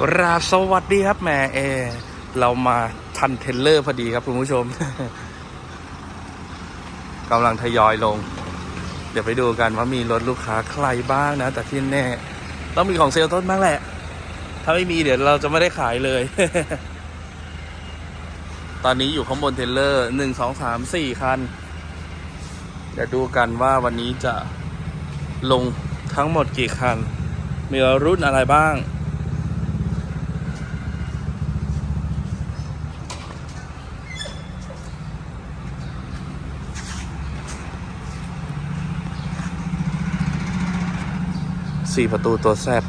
กราบสวัสดีครับแหม่เอ เรามาทันเทรลเลอร์พอดีครับคุณผู้ชมกำลังทยอยลง เดี๋ยวไปดูกันว่ามีรถลูกค้าใครบ้างนะ แต่ที่แน่ ต้องมีของเซลล์ต้นบ้างแหละ ถ้าไม่มีเดี๋ยวเราจะไม่ได้ขายเลย ตอนนี้อยู่ข้างบนเทรลเลอร์หนึ่งสองสามสี่คัน เดี๋ยวดูกันว่าวันนี้จะลงทั้งหมดกี่คัน มีรุ่นอะไรบ้าง สี่ประตูตัวแซด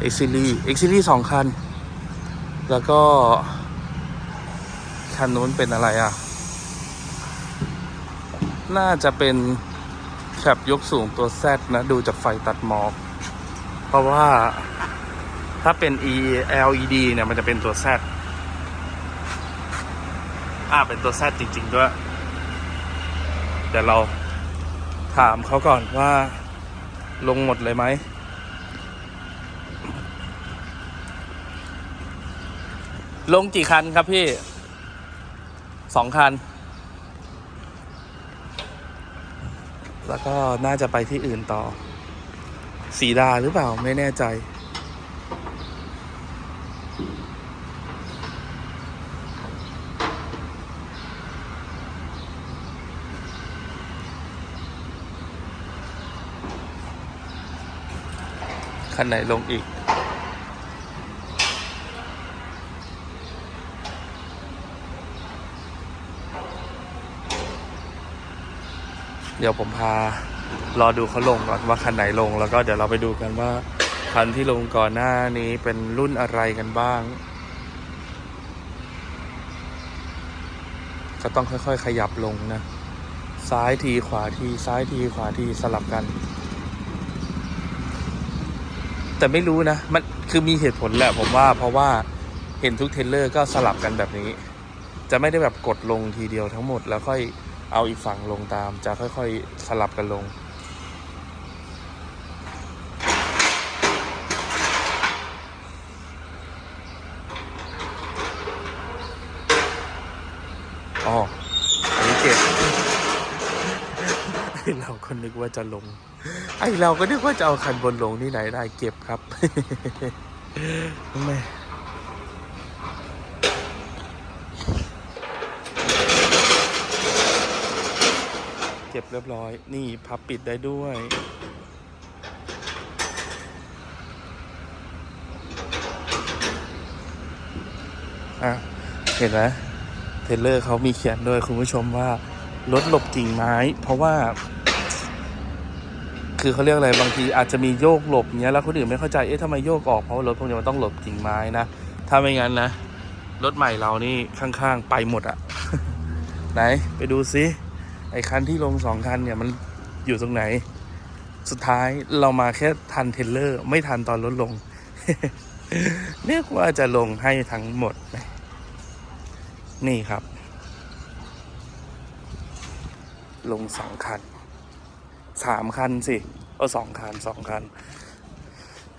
เอ็กซิลี่เอ็กซิลี่สองคัน แล้วก็ คันนู้นเป็นอะไรอะ น่าจะเป็นแคปยกสูงตัวแซดนะ ดูจากไฟตัดหมอก เพราะว่าถ้าเป็น E LED เนี่ย มันจะเป็นตัวแซดอ่าเป็นตัวแซดจริง ๆ ด้วย เดี๋ยวเราถามเขาก่อนว่า ลงหมดเลยไหม ลงกี่คันครับพี่ สองคัน แล้วก็น่าจะไปที่อื่นต่อ สีดาหรือเปล่าไม่แน่ใจ คันไหนลงอีก เดี๋ยวผมพารอดูเขาลงก่อนว่าคันไหนลงแล้วก็เดี๋ยวเราไปดูกันว่าคันที่ลงก่อนหน้านี้เป็นรุ่นอะไรกันบ้าง ก็ต้องค่อยๆขยับลงนะ ซ้ายทีขวาทีซ้ายทีขวาทีสลับกัน แต่ไม่รู้นะ มันคือมีเหตุผลแหละผมว่า เพราะว่าเห็นทุกเทเลอร์ก็สลับกันแบบนี้ จะไม่ได้แบบกดลงทีเดียวทั้งหมด แล้วค่อยเอาอีกฝั่งลงตาม จะค่อยๆสลับกันลง อ๋ออันนี้เก็บเราก็นึกว่าจะลง ไอเราก็นึกว่าจะเอาคันบนลงที่ไหนได้เก็บครับแม่เก็บเรียบร้อย นี่พับปิดได้ด้วยอะเห็นไหมเทเลอร์เขามีเขียนด้วยคุณผู้ชมว่ารถหลบกิ่งไม้ เพราะว่า คือเขาเรียกอะไรบางทีอาจจะมีโยกหลบเนี้ยแล้วคนอื่นไม่เข้าใจเอ๊ะทำไมโยกออกเพราะรถพวกนี้มันต้องหลบกิ่งไม้นะถ้าไม่งั้นนะรถใหม่เรานี่ข้างๆไปหมดอะไหนไปดูซิไอ้คันที่ลงสองคันเนี่ยมันอยู่ตรงไหน สุดท้ายเรามาแค่ทันเทรลเลอร์ ไม่ทันตอนรถลงเรียกว่าจะลงให้ทั้งหมด นี่ครับ ลงสองคัน สามคันสิเอาสองคันสองคัน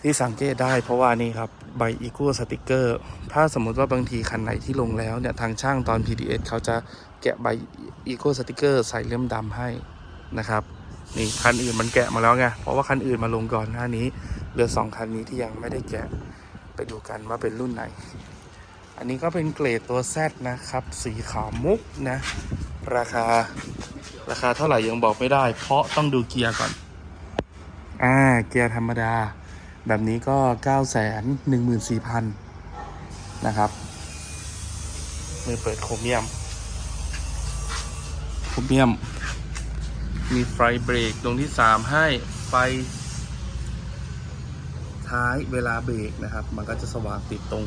ที่สังเกตได้เพราะว่านี่ครับ ใบอีโก้สติกเกอร์ ถ้าสมมุติว่าบางทีคันไหนที่ลงแล้วเนี่ย ทางช่างตอน PDS เขาจะแกะใบอีโก้สติกเกอร์ใส่เล่มดำให้นะครับนี่คันอื่นมันแกะมาแล้วไง เพราะว่าคันอื่นมาลงก่อนหน้านี้ เหลือสองคันนี้ที่ยังไม่ได้แกะ ไปดูกันว่าเป็นรุ่นไหน อันนี้ก็เป็นเกรดตัว Z นะครับ สีขาวมุกนะ ราคา ราคาเท่าไหร่ยังบอกไม่ได้ เพราะต้องดูเกียร์ก่อน อ่า เกียร์ธรรมดา แบบนี้ก็ 9 1 4 0 0 0 นะครับมือเปิดโครเมียม โครเมียม มีไฟเบรกตรงที่ 3 ให้ไฟ ท้ายเวลาเบรกนะครับ มันก็จะสว่างติดตรง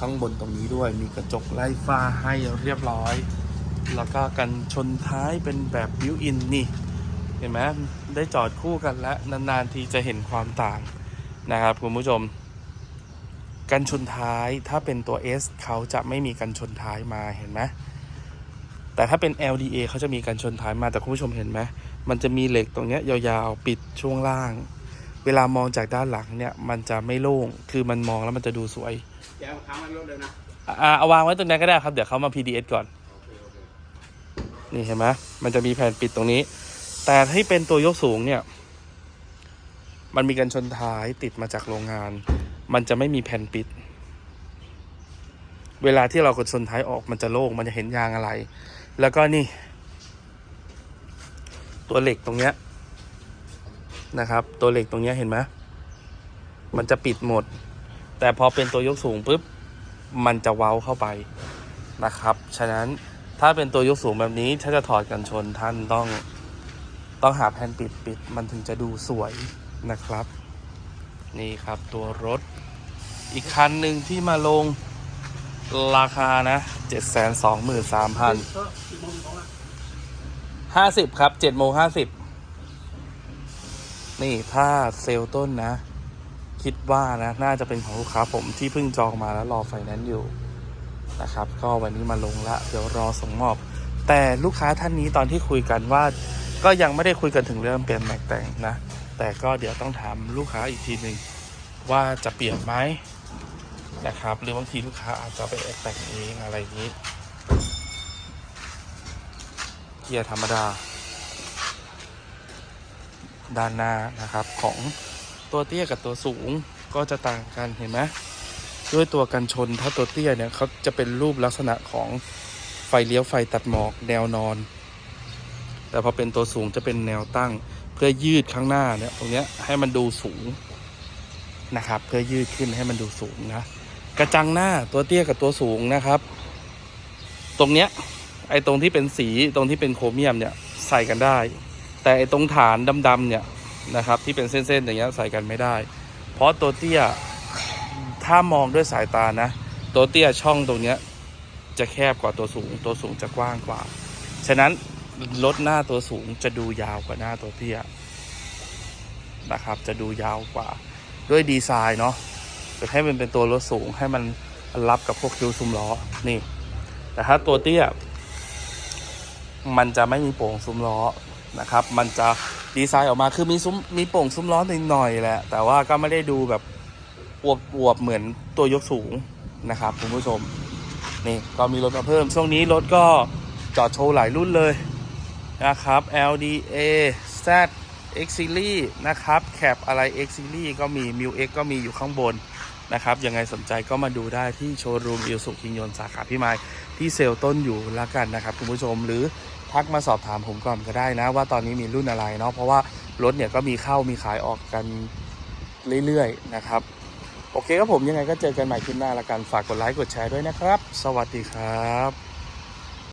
ข้างบนตรงนี้ด้วย มีกระจกไล่ฟ้าให้เรียบร้อย แล้วก็กันชนท้ายเป็นแบบบิวอินนี่ เห็นไหมได้จอดคู่กันแล้วนานๆทีจะเห็นความต่างนะครับคุณผู้ชม กันชนท้ายถ้าเป็นตัว S เขาจะไม่มีกันชนท้ายมาเห็นไหมแต่ถ้าเป็น LDA เขาจะมีกันชนท้ายมาแต่คุณผู้ชมเห็นไหมมันจะมีเหล็กตรงเนี้ยยาวๆ ปิดช่วงล่าง เวลามองจากด้านหลังเนี่ยมันจะไม่โล่งคือมันมองแล้วมันจะดูสวยแกเอาค้างมันรถเลยนะอ่าเอาวางไว้ตรงนั้นก็ได้ครับ เดี๋ยวเขามา PDS ก่อนโอเคโอเค นี่เห็นไหมมันจะมีแผ่นปิดตรงนี้ แต่ที่เป็นตัวยกสูงเนี่ย มันมีกันชนท้ายติดมาจากโรงงาน มันจะไม่มีแผ่นปิด เวลาที่เรากดชนท้ายออกมันจะโล่งมันจะเห็นยางอะไร แล้วก็นี่ ตัวเหล็กตรงเนี้ยนะครับ ตัวเหล็กตรงเนี้ยเห็นไหมมันจะปิดหมด แต่พอเป็นตัวยกสูงปุ๊บ มันจะเว้าเข้าไปนะครับ ฉะนั้น ถ้าเป็นตัวยกสูงแบบนี้ ถ้าจะถอดกันชนท่านต้องต้องหาแผ่นปิดปิดมันถึงจะดูสวยนะครับ นี่ครับตัวรถ อีกคันหนึ่งที่มาลงราคานะเจ็ดแสนสองหมื่นสามพันห้าสิบครับเจ็ดโมงห้าสิบนี่ถ้าเซลล์ต้นนะ คิดว่านะ น่าจะเป็นของลูกค้าผมที่เพิ่งจองมาแล้วรอไฟแนนซ์อยู่ นะครับ ก็วันนี้มาลงละเดี๋ยวรอส่งมอบ แต่ลูกค้าท่านนี้ตอนที่คุยกันว่า ก็ยังไม่ได้คุยกันถึงเรื่องเปลี่ยนแม็กแต่งนะ แต่ก็เดี๋ยวต้องถามลูกค้าอีกทีหนึ่งว่าจะเปลี่ยนไหมนะครับ หรือบางทีลูกค้าอาจจะไปแอบแต่งเองอะไรอย่างนี้ เกียร์ธรรมดา ด้านหน้านะครับของตัวเตี้ยกับตัวสูงก็จะต่างกันเห็นไหม ด้วยตัวกันชนถ้าตัวเตี้ยเนี่ยเขาจะเป็นรูปลักษณะของไฟเลี้ยวไฟตัดหมอกแนวนอน แต่พอเป็นตัวสูงจะเป็นแนวตั้ง เพื่อยืดข้างหน้าเนี่ยตรงเนี้ยให้มันดูสูงนะครับ เพื่อยืดขึ้นให้มันดูสูงนะกระจังหน้าตัวเตี้ยกับตัวสูงนะครับ ตรงเนี้ยไอ้ตรงที่เป็นสีตรงที่เป็นโครเมียมเนี่ยใส่กันได้ แต่ไอ้ตรงฐานดำๆเนี่ยนะครับ ที่เป็นเส้นๆอย่างเงี้ยใส่กันไม่ได้ เพราะตัวเตี้ย ถ้ามองด้วยสายตานะ ตัวเตี้ยช่องตรงเนี้ยจะแคบกว่าตัวสูง ตัวสูงจะกว้างกว่า ฉะนั้นรถหน้าตัวสูงจะดูยาวกว่าหน้าตัวเตี้ยนะครับ จะดูยาวกว่า ด้วยดีไซน์เนาะจะให้มันเป็นตัวรถสูงให้มันรับกับพวกคิวซุ้มล้อ นี่ แต่ถ้าตัวเตี้ย มันจะไม่มีโป่งซุ้มล้อนะครับ มันจะดีไซน์ออกมาคือมีซุ้มมีโป่งซุ้มล้อหน่อยๆแหละ แต่ว่าก็ไม่ได้ดูแบบ อวบอวบเหมือนตัวยกสูงนะครับคุณผู้ชมนี่ก็มีรถมาเพิ่ม ช่วงนี้รถก็จอดโชว์หลายรุ่นเลยนะครับ LDA Z X Series นะครับแคปอะไร X Series ก็มี m ิ X ก็มีอยู่ข้างบนนะครับ ยังไงสนใจก็มาดูได้ที่โชว์รูมอิลสุคิงยนสาขาพี่ไม้ที่เซลล์ต้นอยู่ละกันนะครับคุณผู้ชมหรือทักมาสอบถามผมก่อนก็ได้นะ ว่าตอนนี้มีรุ่นอะไรเนาะเพราะว่ารถเนี่ยก็มีเข้ามีขายออกกันเรื่อยๆนะครับ โอเคครับผมยังไงก็เจอกันใหม่คลิปหน้าละกันฝากกดไลค์กดแชร์ด้วยนะครับ สวัสดีครับ